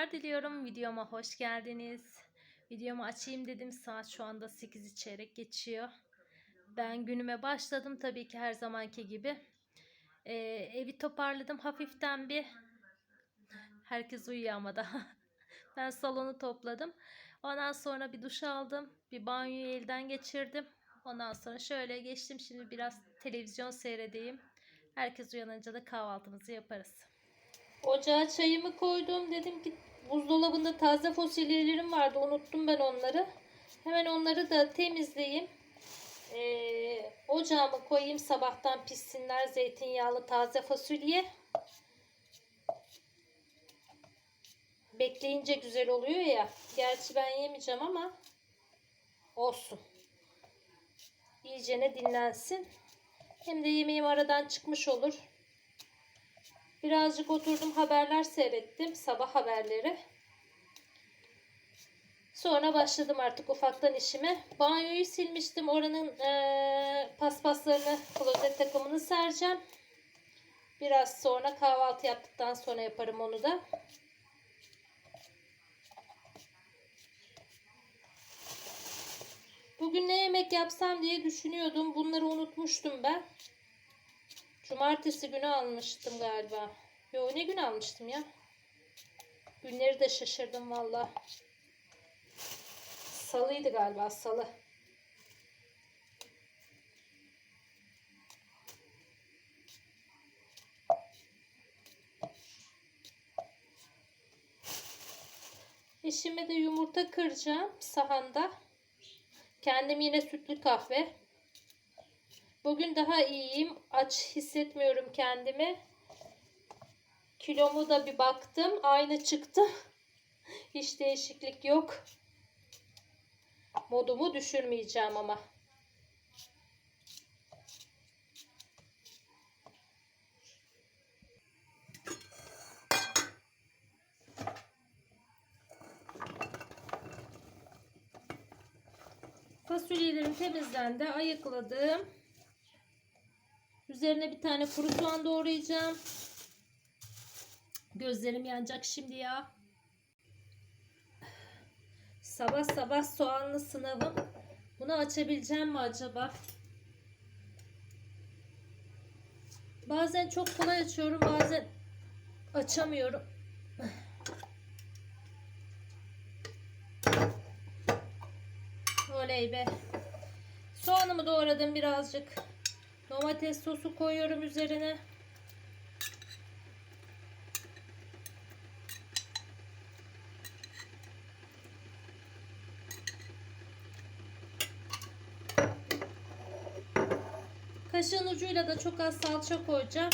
günler diliyorum. Videoma hoş geldiniz. Videomu açayım dedim. Saat şu anda 8'i çeyrek geçiyor. Ben günüme başladım tabii ki her zamanki gibi. Ee, evi toparladım hafiften bir. Herkes uyuyor ama daha. ben salonu topladım. Ondan sonra bir duş aldım. Bir banyoyu elden geçirdim. Ondan sonra şöyle geçtim. Şimdi biraz televizyon seyredeyim. Herkes uyanınca da kahvaltımızı yaparız. Ocağa çayımı koydum. Dedim ki buzdolabında taze fasulyelerim vardı. Unuttum ben onları. Hemen onları da temizleyeyim. Ee, ocağıma koyayım sabahtan pişsinler. Zeytinyağlı taze fasulye. Bekleyince güzel oluyor ya. Gerçi ben yemeyeceğim ama olsun. İyicene dinlensin. Hem de yemeğim aradan çıkmış olur. Birazcık oturdum haberler seyrettim. Sabah haberleri. Sonra başladım artık ufaktan işime. Banyoyu silmiştim. Oranın eee, paspaslarını, klozet takımını sereceğim. Biraz sonra kahvaltı yaptıktan sonra yaparım onu da. Bugün ne yemek yapsam diye düşünüyordum. Bunları unutmuştum ben. Cumartesi günü almıştım galiba. Yo ne gün almıştım ya. Günleri de şaşırdım valla. Salıydı galiba salı. Eşime de yumurta kıracağım sahanda. Kendim yine sütlü kahve. Bugün daha iyiyim. Aç hissetmiyorum kendimi. Kilomu da bir baktım. Aynı çıktı. Hiç değişiklik yok. Modumu düşürmeyeceğim ama. Fasulyelerim temizlendi. Ayıkladım. Üzerine bir tane kuru soğan doğrayacağım. Gözlerim yanacak şimdi ya. Sabah sabah soğanlı sınavım. Bunu açabileceğim mi acaba? Bazen çok kolay açıyorum, bazen açamıyorum. Oley be. Soğanımı doğradım birazcık. Domates sosu koyuyorum üzerine. Kaşığın ucuyla da çok az salça koyacağım.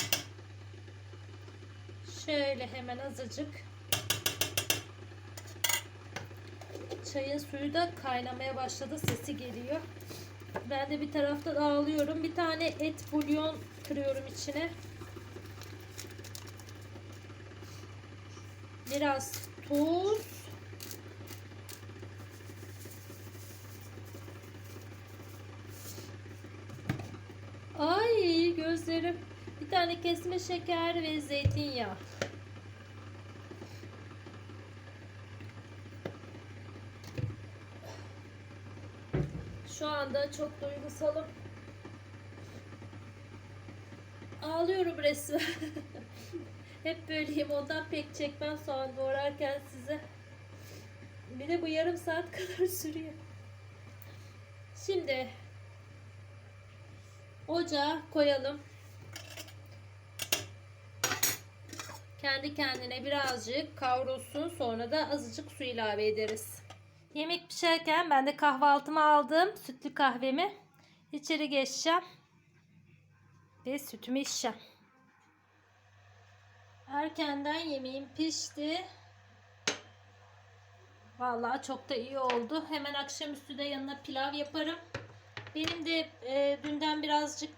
Şöyle hemen azıcık. Çayın suyu da kaynamaya başladı. Sesi geliyor. Ben de bir tarafta dağılıyorum. Bir tane et bulyon kırıyorum içine. Biraz tuz. Ay gözlerim. Bir tane kesme şeker ve zeytinyağı. Şu anda çok duygusalım. Ağlıyorum resmen. Hep böyleyim. Ondan pek çekmem soğan doğrarken size. Bir de bu yarım saat kadar sürüyor. Şimdi ocağa koyalım. Kendi kendine birazcık kavrulsun. Sonra da azıcık su ilave ederiz. Yemek pişerken ben de kahvaltımı aldım. Sütlü kahvemi. İçeri geçeceğim. Ve sütümü içeceğim. Erkenden yemeğim pişti. Vallahi çok da iyi oldu. Hemen akşamüstü de yanına pilav yaparım. Benim de e, dünden birazcık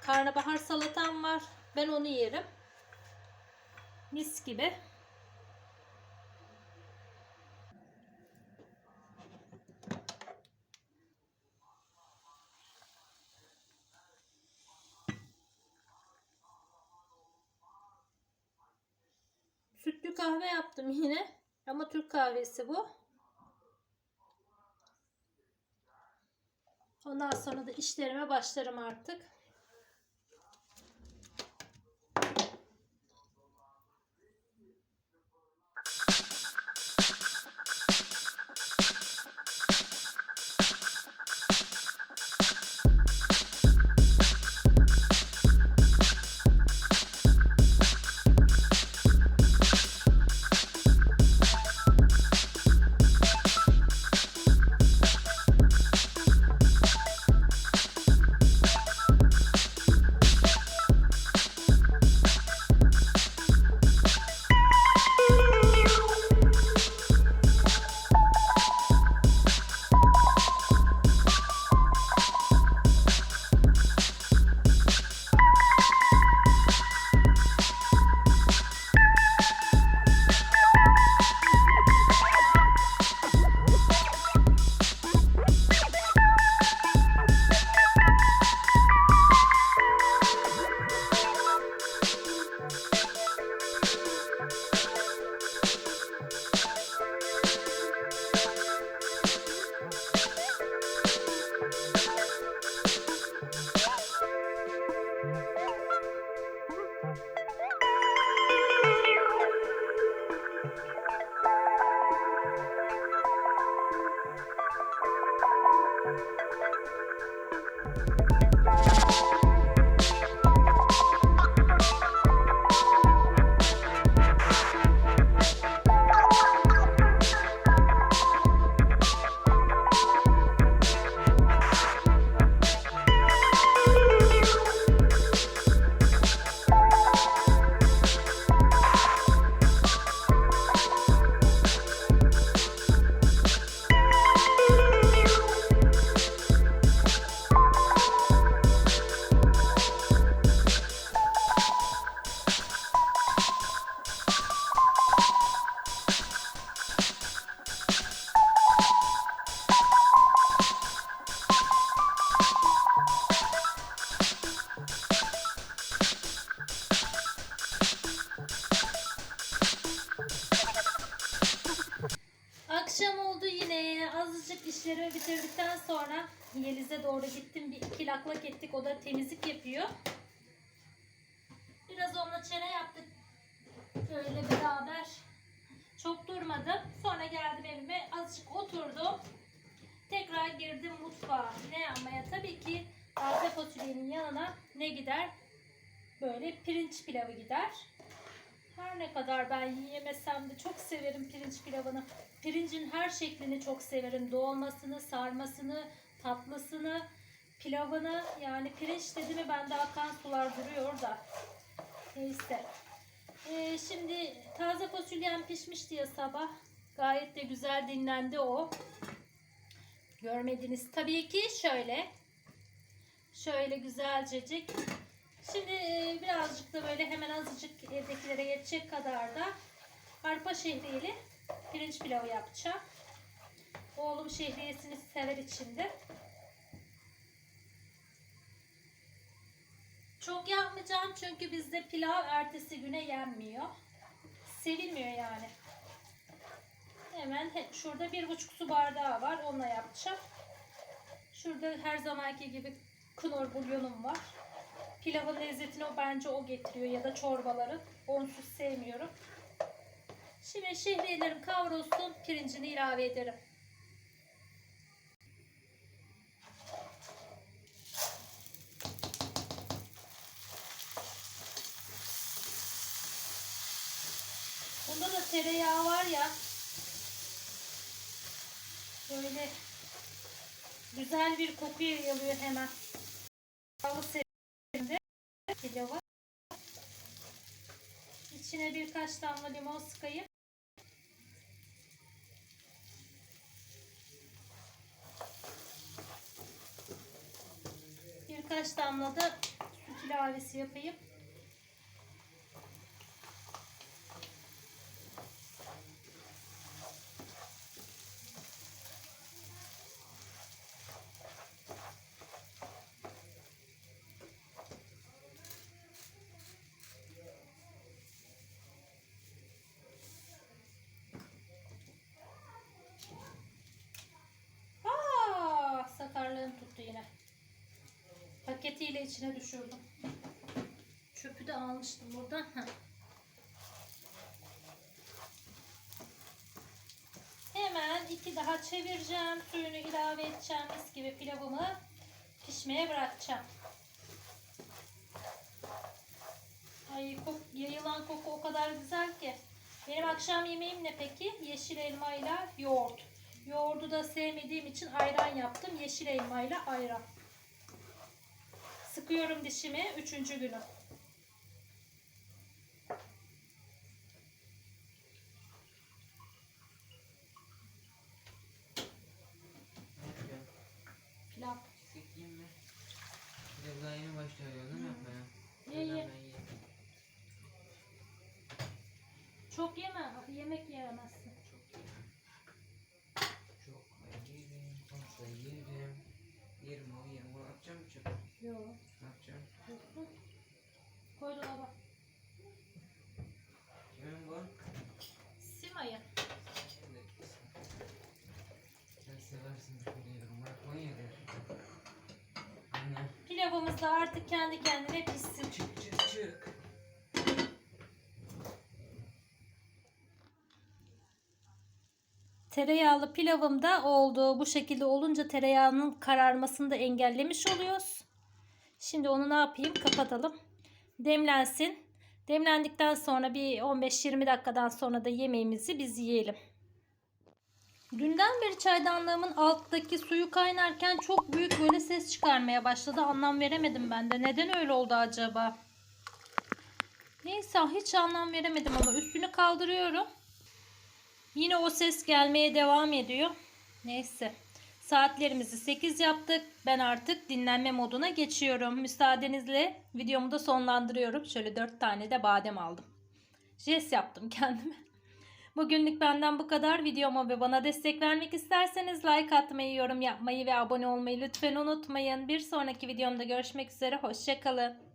karnabahar salatam var. Ben onu yerim. Mis gibi. Sütlü kahve yaptım yine. Ama Türk kahvesi bu. Ondan sonra da işlerime başlarım artık. Bitirdikten sonra Yeliz'e doğru gittim. Bir iki laklak ettik. O da temizlik yapıyor. Biraz onunla çene yaptık. Böyle beraber. Çok durmadım. Sonra geldim evime. Azıcık oturdum. Tekrar girdim mutfağa. Ne yapmaya? Tabii ki taze fasulyenin yanına ne gider? Böyle pirinç pilavı gider. Her ne kadar ben yiyemesem de çok severim pirinç pilavını. Pirincin her şeklini çok severim. Dolmasını, sarmasını, tatlısını, pilavını. Yani pirinç dedi mi bende akan sular duruyor da. Neyse. Ee, şimdi taze fasulyem pişmiş diye sabah. Gayet de güzel dinlendi o. Görmediniz tabii ki şöyle. Şöyle güzelcecik. Şimdi e, birazcık da böyle hemen azıcık evdekilere yetecek kadar da arpa şehriyeli pirinç pilavı yapacağım. Oğlum şehriyesini sever içinde. Çok yapmayacağım çünkü bizde pilav ertesi güne yenmiyor. Sevilmiyor yani. Hemen he- şurada bir buçuk su bardağı var. Onunla yapacağım. Şurada her zamanki gibi knorr bulyonum var. Pilavın lezzetini o bence o getiriyor ya da çorbaları. Onsuz sevmiyorum. Şimdi şehriyelerim kavrulsun. Pirincini ilave ederim. Bunda da tereyağı var ya. Böyle güzel bir koku yayılıyor hemen. Sebze pilava. İçine birkaç damla limon sıkayım. Birkaç damla da süt ilavesi yapayım. İçine düşürdüm. Çöpü de almıştım buradan. Heh. Hemen iki daha çevireceğim. Suyunu ilave edeceğim. Mis gibi pilavımı pişmeye bırakacağım. Ay kok, yayılan koku o kadar güzel ki. Benim akşam yemeğim ne peki? Yeşil elma ile yoğurt. Yoğurdu da sevmediğim için ayran yaptım. Yeşil elma ile ayran. Sıkıyorum dişimi. Üçüncü günü. Pilav. Sikeyim mi? Biraz daha yeni başlıyor değil mi yapmaya? Ye, ye. Çok yeme. Yemek yiyemezsin. Çok yerim, fazla yerim. Yerim o yerim. Atacağım çöpe? Yok. Ne yapacağım? Koy dolaba. Kimin bu? Simay'ın. Şimdi. Sen seversin böyle yerim. Bırak onu yerim. Anne. Pilavımız da artık kendi kendine pişsin. Çık çık çık. Tereyağlı pilavım da oldu. Bu şekilde olunca tereyağının kararmasını da engellemiş oluyoruz. Şimdi onu ne yapayım? Kapatalım. Demlensin. Demlendikten sonra bir 15-20 dakikadan sonra da yemeğimizi biz yiyelim. Dünden beri çaydanlığımın alttaki suyu kaynarken çok büyük böyle ses çıkarmaya başladı. Anlam veremedim ben de. Neden öyle oldu acaba? Neyse hiç anlam veremedim ama üstünü kaldırıyorum. Yine o ses gelmeye devam ediyor. Neyse. Saatlerimizi 8 yaptık. Ben artık dinlenme moduna geçiyorum. Müsaadenizle videomu da sonlandırıyorum. Şöyle 4 tane de badem aldım. Jest yaptım kendime. Bugünlük benden bu kadar. Videoma ve bana destek vermek isterseniz like atmayı, yorum yapmayı ve abone olmayı lütfen unutmayın. Bir sonraki videomda görüşmek üzere. Hoşçakalın.